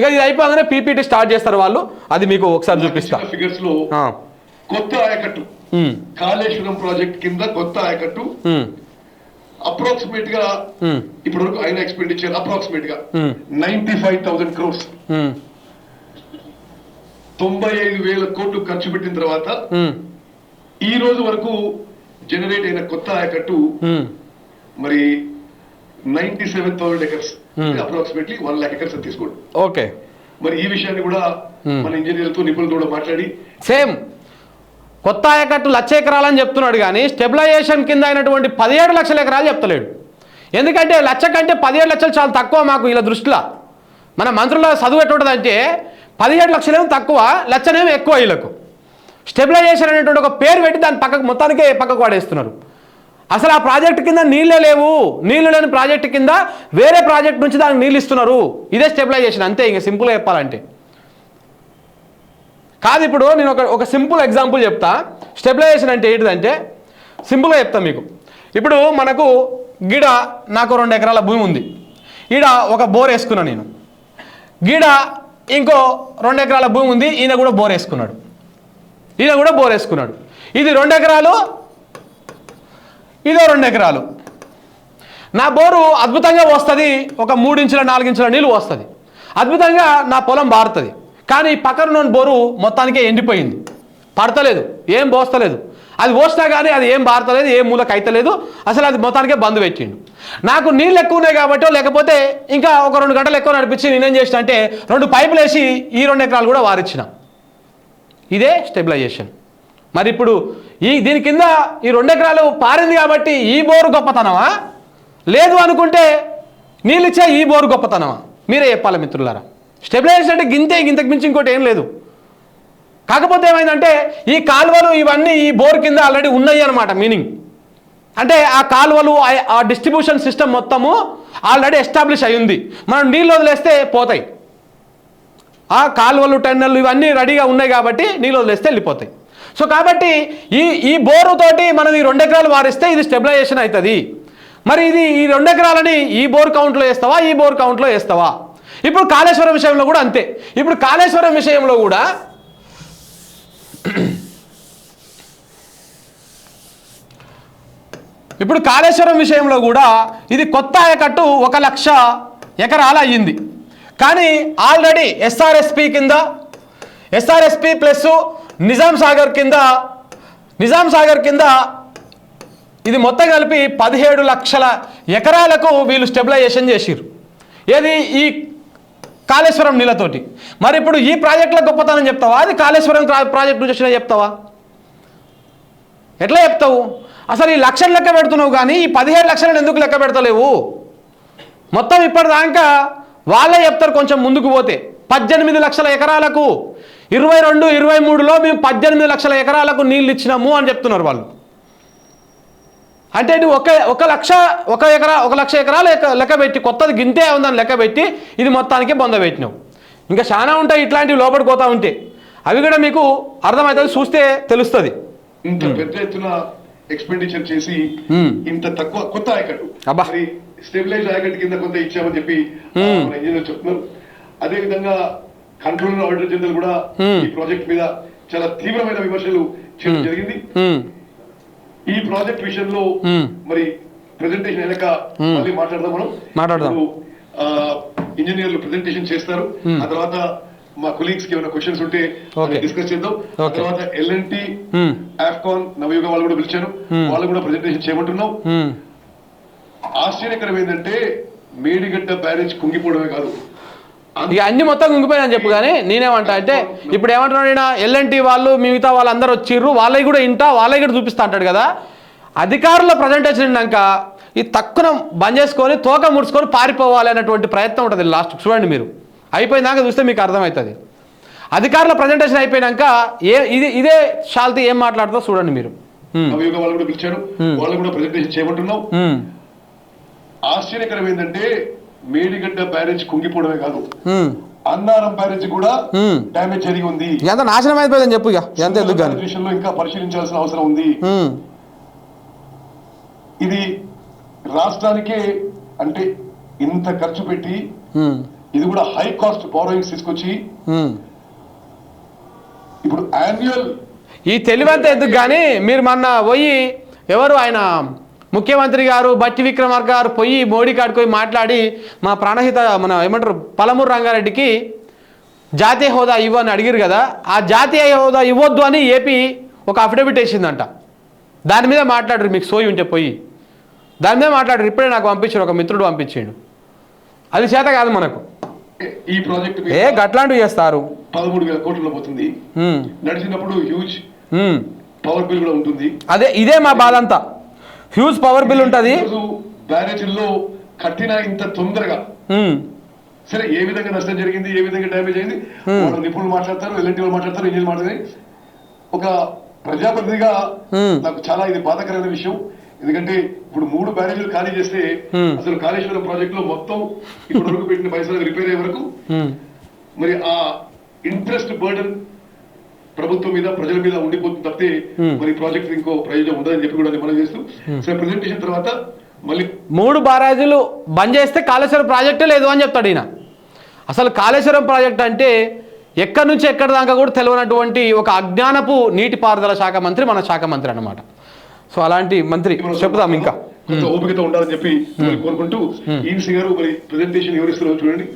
ఇక ఇది అయిపోగానే పీపీటీ స్టార్ట్ చేస్తారు వాళ్ళు. అది మీకు ఒకసారి చూపిస్తా. ఫిగర్స్లో. కొత్త ఆయకట్టు. కాళేశ్వరం ప్రాజెక్ట్ కింద కొత్త ఆయకట్టు. అప్రాక్సిమేట్గా ఉమ్, ఇప్పటి వరకు అయిన ఎక్స్పెండిచర్ అప్రాక్సిమేట్గా. నైన్టీ ఫైవ్ థౌసండ్ క్రోర్స్ తొంభై ఐదు వేల కోట్లు ఖర్చు పెట్టిన తర్వాత ఈ రోజు వరకు జనరేట్ అయిన కొత్త ఆయకట్టు. మరి ninety seven thousand acres. Approximately one lakh acres తీసుకోండి. ఓకే మరి ఈ విషయాన్ని కూడా Hmm. మన ఇంజనీర్లతో నిపుణులతో కూడా మాట్లాడి సేమ్ కొత్త ఆయకట్టు లక్ష ఎకరాలని చెప్తున్నాడు కానీ స్టెబిలైజేషన్ కింద అయినటువంటి పదిహేడు లక్షల ఎకరాలు చెప్తలేడు. ఎందుకంటే లక్ష కంటే పదిహేడు లక్షలు చాలా తక్కువ మాకు ఇలా దృష్టిలో. మన మంత్రుల చదువు ఎటువంటిదంటే పదిహేడు లక్షలేమో తక్కువ లక్షనేమో ఎక్కువ వీళ్ళకు. స్టెబిలైజేషన్ అనేటువంటి ఒక పేరు పెట్టి దాని పక్కకు మొత్తానికే పక్కకు వాడేస్తున్నారు. అసలు ఆ ప్రాజెక్ట్ కింద నీళ్ళే లేవు. నీళ్ళు లేని ప్రాజెక్ట్ కింద వేరే ప్రాజెక్ట్ నుంచి దానికి నీళ్ళు ఇస్తున్నారు. ఇదే స్టెబిలైజేషన్. అంతే ఇంకా సింపుల్గా చెప్పాలంటే. కాదు ఇప్పుడు నేను ఒక ఒక సింపుల్ ఎగ్జాంపుల్ చెప్తా. స్టెబిలైజేషన్ అంటే ఏంటిదంటే సింపుల్గా చెప్తా మీకు. ఇప్పుడు మనకు గిడ నాకు రెండు ఎకరాల భూమి ఉంది. ఈడ ఒక బోర్ వేసుకున్నా నేను. గీడ ఇంకో రెండు ఎకరాల భూమి ఉంది. ఈయన కూడా బోర్ వేసుకున్నాడు. ఈయన కూడా బోర్ వేసుకున్నాడు. ఇది రెండు ఎకరాలు ఇదో రెండు ఎకరాలు. నా బోరు అద్భుతంగా వస్తుంది ఒక మూడు ఇంచుల నీళ్ళు వస్తుంది. అద్భుతంగా నా పొలం బారుతుంది. కానీ పక్కన బోరు మొత్తానికే ఎండిపోయింది. పడతలేదు ఏం పోస్తలేదు. అది పోసినా కానీ అది ఏం బారతలేదు ఏం మూలకు అయితలేదు అసలు అది మొత్తానికే బంద్ పెట్టిండు. నాకు నీళ్ళు ఎక్కువ ఉన్నాయి కాబట్టి లేకపోతే ఇంకా ఒక రెండు గంటలు ఎక్కువ నడిపించి నేనేం చేసిన అంటే రెండు పైపులు వేసి ఈ రెండు ఎకరాలు కూడా వారిచ్చిన. ఇదే స్టెబిలైజేషన్. మరి ఇప్పుడు ఈ దీని కింద ఈ రెండు ఎకరాలు పారింది కాబట్టి ఈ బోరు గొప్పతనమా? లేదు అనుకుంటే నీళ్ళు ఇచ్చే ఈ బోరు గొప్పతనమా? మీరే చెప్పాలి మిత్రులారా. స్టెబిలైజేషన్ అంటే గింతే ఇంతకు మించి ఇంకోటి ఏం లేదు. కాకపోతే ఏమైందంటే ఈ కాలువలు ఇవన్నీ ఈ బోర్ కింద ఆల్రెడీ ఉన్నాయి అనమాట మీనింగ్ అంటే ఆ కాలువలు ఆ- డిస్ట్రిబ్యూషన్ సిస్టమ్ మొత్తము ఆల్రెడీ ఎస్టాబ్లిష్ అయ్యింది మనం నీళ్ళు వదిలేస్తే పోతాయి. ఆ కాలువలు టెన్నెలు ఇవన్నీ రెడీగా ఉన్నాయి కాబట్టి నీళ్ళు వదిలేస్తే వెళ్ళిపోతాయి. సో కాబట్టి ఈ ఈ బోరుతోటి మనం ఈ రెండు ఎకరాలు వారిస్తే ఇది స్టెబిలైజేషన్ అవుతుంది. మరి ఇది ఈ రెండు ఎకరాలని ఈ బోర్ కౌంట్లో వేస్తావా ఈ బోర్ కౌంట్లో వేస్తావా? ఇప్పుడు కాళేశ్వరం విషయంలో కూడా అంతే. ఇప్పుడు కాళేశ్వరం విషయంలో కూడా ఇప్పుడు కాళేశ్వరం విషయంలో కూడా ఇది కొత్త ఆయకట్టు ఒక లక్ష ఎకరాలు అయ్యింది. కానీ ఆల్రెడీ ఎస్ఆర్ఎస్పి కింద ఎస్ఆర్ఎస్పి ప్లస్ నిజాం సాగర్ కింద నిజాం సాగర్ కింద ఇది మొత్తం కలిపి పదిహేడు లక్షల ఎకరాలకు వీళ్ళు స్టెబిలైజేషన్ చేసిర్రు. ఏది? ఈ కాళేశ్వరం నీళ్ళతోటి. మరి ఇప్పుడు ఈ ప్రాజెక్టుల గొప్పతనం చెప్తావా? అది కాళేశ్వరం ప్రాజెక్టు నుంచి వచ్చినా చెప్తావా? ఎట్లా చెప్తావు? అసలు ఈ లక్షలు లెక్క పెడుతున్నావు కానీ ఈ పదిహేడు లక్షలను ఎందుకు లెక్క పెడతలేవు? మొత్తం ఇప్పటిదాకా వాళ్ళే చెప్తారు కొంచెం ముందుకు పోతే. పద్దెనిమిది లక్షల ఎకరాలకు ఇరవై రెండు ఇరవై మూడులో మేము పద్దెనిమిది లక్షల ఎకరాలకు నీళ్ళు ఇచ్చినాము అని చెప్తున్నారు వాళ్ళు. అంటే ఒక ఒక లక్ష ఒక ఎకరా ఒక లక్ష ఎకరాలు లెక్క పెట్టి కొత్తది గింతే ఉందని లెక్క పెట్టి ఇది మొత్తానికి బొంద పెట్టినావు ఇంకా చాలా ఉంటాయి ఇట్లాంటివి లోపలికి పోతా ఉంటే అవి కూడా మీకు అర్థమవుతుంది చూస్తే తెలుస్తుంది. ఇంత పెద్ద ఎత్తున ఎక్స్పెండిచర్ చేసి. ఇంత తక్కువ కొత్త ఆయకట్టు. స్టెబిలైజ్ ఆయకట్టు కింద కొంత ఇచ్చామని చెప్పి చెప్తున్నారు. అదే విధంగా కంట్రోలర్ ఆడిటర్ జనరల్ కూడా. ఈ ప్రాజెక్ట్ మీద చాలా తీవ్రమైన విమర్శలు చేయడం జరిగింది ఈ ప్రాజెక్ట్ విషయంలో. మరి ప్రెజెంటేషన్ అయినాక. మళ్ళీ మాట్లాడదాం మనం మాట్లాడదాం. ఇంజనీర్లు ప్రెజెంటేషన్ చేస్తారు. ఆ తర్వాత మా కొలీగ్స్కి ఏమైనా క్వశ్చన్స్ ఉంటే. డిస్కస్ చేద్దాం. తర్వాత ఎల్ఎన్టీ. ఆఫ్కాన్ నవయుగ వాళ్ళు కూడా Hmm. వాళ్ళు కూడా ప్రెజెంటేషన్ చేయమంటున్నాం. ఆశ్చర్యకరం ఏంటంటే మేడిగడ్డ బ్యారేజ్ కుంగిపోవడమే కాదు ఇక అన్ని మొత్తం కుంగిపోయినని చెప్పు కానీ నేనేమంటా అంటే ఇప్పుడు ఏమంటున్నాడు ఎల్ఎన్టీ వాళ్ళు మిగతా వాళ్ళందరూ వచ్చిర్రు వాళ్ళకి కూడా ఇంటా వాళ్ళకి కూడా చూపిస్తా అంటాడు కదా. అధికారుల ప్రజెంటేషన్ విన్నాక ఈ తక్కువ బంద్ చేసుకొని తోక ముడుచుకొని పారిపోవాలి అనేటువంటి ప్రయత్నం ఉంటుంది లాస్ట్. చూడండి మీరు. అయిపోయినాక చూస్తే మీకు అర్థమవుతుంది. అధికారుల ప్రజెంటేషన్ అయిపోయినాక ఏ ఇది ఇదే షాల్తీ ఏం మాట్లాడుతుందో చూడండి మీరు. వాళ్ళు కూడా పిలిచాను. వాళ్ళు కూడా ప్రెజెంటేషన్ చేయమంటున్నాం ఆశ్చర్యకరం ఏంటంటే మేడిగడ్డ బ్యారేజ్ కుంగిపోవడమే కాదు. అన్నారం బ్యారేజ్ కూడా. డ్యామేజ్ జరిగి ఉంది. ఎంత నాశనం అయిపోయిందని చెప్పు ఎంత ఎందుకు విషయంలో ఇంకా పరిశీలించాల్సిన అవసరం ఉంది. ఇది రాష్ట్రానికే అంటే ఇంత ఖర్చు పెట్టి ఇది కూడా హై కాస్ట్ బారోయింగ్స్ తీసుకొచ్చి. ఇప్పుడు యాన్యువల్ ఈ తెలివంతా ఎందుకు కానీ మీరు మొన్న పోయి ఎవరు ఆయన ముఖ్యమంత్రి గారు బట్టి విక్రమార్క గారు పోయి మోడీ కాడికి పోయి మాట్లాడి మా ప్రాణహిత మన ఏమంటారు పలమూరు రంగారెడ్డికి జాతీయ హోదా ఇవ్వని అడిగారు కదా ఆ జాతీయ హోదా ఇవ్వద్దు అని ఏపీ ఒక అఫిడవిట్ వేసిందంట. దాని మీద మాట్లాడరు మీకు సోయి ఉంటే పోయి. దాని మీద మాట్లాడరు ఇప్పుడే నాకు పంపించాడు ఒక మిత్రుడు పంపించాడు. అది చేత కాదు మనకు. ఈ ప్రాజెక్ట్ ఏ గట్లాంటివి చేస్తారు? పదమూడు వేల కోట్లలో పోతుంది నడిచినప్పుడు హ్యూజ్. పవర్ బిల్ కూడా ఉంటుంది. అదే ఇదే మా బాధ అంతా. హ్యూజ్ పవర్ బిల్ ఉంటుంది. బ్యారేజీల్లో కట్టిన ఇంత తొందరగా. సరే ఏ విధంగా నష్టం జరిగింది ఏ విధంగా డ్యామేజ్ అయింది? నిపుణులు మాట్లాడతారు ఎల్ఎన్టీ వాళ్ళు మాట్లాడతారు ఇంజనీర్లు మాట్లాడతారు. ఒక ప్రజాప్రతినిధిగా. నాకు చాలా ఇది బాధాకరమైన విషయం. ఎందుకంటే ఇప్పుడు మూడు బ్యారేజీలు ఖాళీ చేస్తే. అసలు కాళేశ్వరం ప్రాజెక్ట్లో మొత్తం ఇప్పటి వరకు పెట్టిన పైసలు రిపేర్ అయ్యే వరకు. మరి ఆ ఇంట్రెస్ట్ బర్డన్ ప్రభుత్వం మీద ప్రజల మీద ఉండిపోతుంది తప్పితే Hmm. మరి ప్రాజెక్ట్ ఇంకో ప్రయోజనం ఉండదని చెప్పి కూడా మనం చేస్తూ సరే ప్రెజెంటేషన్ తర్వాత మళ్ళీ మూడు బారాజులు బంద్ చేస్తే కాళేశ్వరం ప్రాజెక్టే లేదు అని చెప్తాడు ఈయన. అసలు కాళేశ్వరం ప్రాజెక్ట్ అంటే ఎక్కడి నుంచి ఎక్కడి దాకా కూడా తెలియనటువంటి ఒక అజ్ఞానపు నీటిపారుదల శాఖ మంత్రి మన శాఖ మంత్రి అన్నమాట. సో అలాంటి మంత్రి చెప్తాం ఇంకా. కొంత ఓపికతో ఉండాలని చెప్పి కోరుకుంటూ ఈన్సీ గారు మరి ప్రెజెంటేషన్ ఎవరిస్తున్నారో చూడండి.